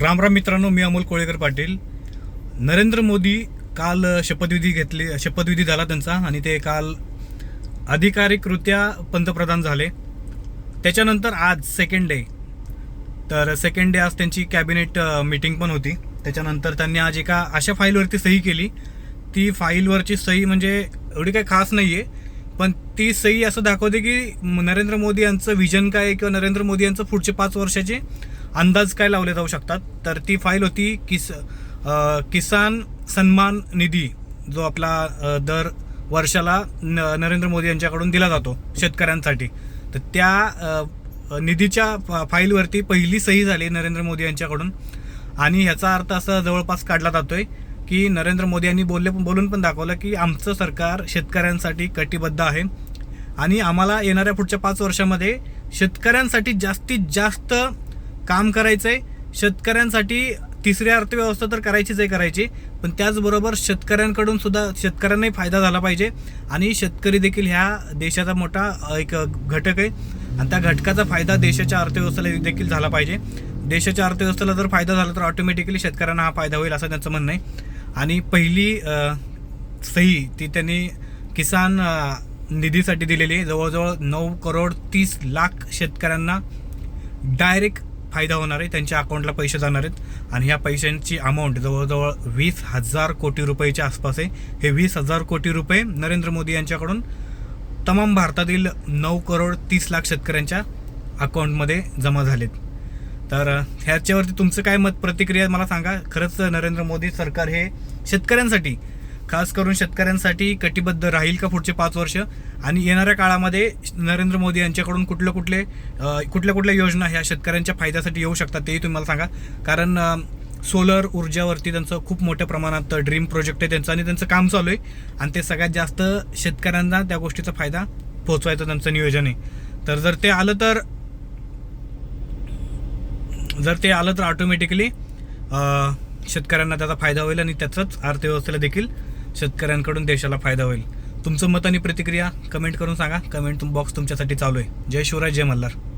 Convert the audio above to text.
राम राम मित्रांनो मी अमोल कोळेकर पाटील. नरेंद्र मोदी काल शपथविधी घेतली शपथविधी झाला त्यांचा आणि ते काल अधिकारिकरित्या पंतप्रधान झाले. त्याच्यानंतर आज सेकंड डे तर सेकंड डे आज त्यांची कॅबिनेट मीटिंग पण होती. त्याच्यानंतर त्यांनी आज एका अशा फाईलवरती सही केली. ती फाईलवरची सही म्हणजे एवढी काही खास नाही आहे पण ती सही असं दाखवते की नरेंद्र मोदी यांचं व्हिजन काय किंवा नरेंद्र मोदी यांचं पुढचे पाच वर्षाचे अंदाज काय लावले जाऊ शकतात? तर ती फाईल होती किस किसान सन्मान निधी जो आपला दर वर्षाला न नरेंद्र मोदी यांच्याकडून दिला जातो शेतकऱ्यांसाठी. तर त्या निधीच्या फाईलवरती पहिली सही झाली नरेंद्र मोदी यांच्याकडून. आणि ह्याचा अर्थ असा जवळपास काढला जातोय की नरेंद्र मोदी यांनी बोलले बोलून पण दाखवलं की आमचं सरकार शेतकऱ्यांसाठी कटिबद्ध आहे. आणि आम्हाला येणाऱ्या पुढच्या पाच वर्षामध्ये शेतकऱ्यांसाठी जास्तीत जास्त काम करायचं आहे शेतकऱ्यांसाठी तिसरी अर्थव्यवस्था तर करायचीच आहे करायची. पण त्याचबरोबर शेतकऱ्यांकडून सुद्धा शेतकऱ्यांनाही फायदा झाला पाहिजे. आणि शेतकरी देखील ह्या देशाचा मोठा एक घटक आहे. आणि त्या घटकाचा फायदा देशाच्या अर्थव्यवस्थेला देखील झाला पाहिजे. देशाच्या अर्थव्यवस्थेला जर फायदा झाला तर ऑटोमॅटिकली शेतकऱ्यांना हा फायदा होईल असं त्यांचं म्हणणं आहे. आणि पहिली सही ती त्यांनी किसान निधीसाठी दिलेली आहे. जवळजवळ नऊ करोड तीस लाख शेतकऱ्यांना डायरेक्ट फायदा होणार आहे त्यांच्या अकाउंटला पैसे जाणार आहेत. आणि ह्या पैशांची अमाऊंट जवळजवळ वीस हजार कोटी रुपयेच्या आसपास आहे. हे वीस हजार कोटी रुपये नरेंद्र मोदी यांच्याकडून तमाम भारतातील नऊ करोड तीस लाख शेतकऱ्यांच्या अकाउंटमध्ये जमा झालेत. तर ह्याच्यावरती तुमचं काय मत प्रतिक्रिया मला सांगा. खरंच नरेंद्र मोदी सरकार हे शेतकऱ्यांसाठी खास करून शेतकऱ्यांसाठी कटिबद्ध राहील का पुढचे पाच वर्ष? आणि येणाऱ्या काळामध्ये नरेंद्र मोदी यांच्याकडून कुठले कुठले कुठल्या कुठल्या योजना ह्या शेतकऱ्यांच्या फायद्यासाठी येऊ शकतात तेही तुम्ही मला सांगा. कारण सोलर ऊर्जावरती त्यांचं खूप मोठ्या प्रमाणात ड्रीम प्रोजेक्ट आहे त्यांचं आणि त्यांचं काम चालू आहे. आणि ते सगळ्यात जास्त शेतकऱ्यांना त्या गोष्टीचा फायदा पोहोचवायचं त्यांचं नियोजन आहे. तर जर ते आलं तर जर ते आलं तर ऑटोमॅटिकली शेतकऱ्यांना त्याचा फायदा होईल आणि त्याचाच अर्थव्यवस्थेला देखील शेतकऱ्यांकडून देशाला फायदा होईल. तुमचं मत आणि प्रतिक्रिया कमेंट करून सांगा. कमेंट तुम बॉक्स तुमच्यासाठी चालू आहे. जय शिवराय जय मल्हार.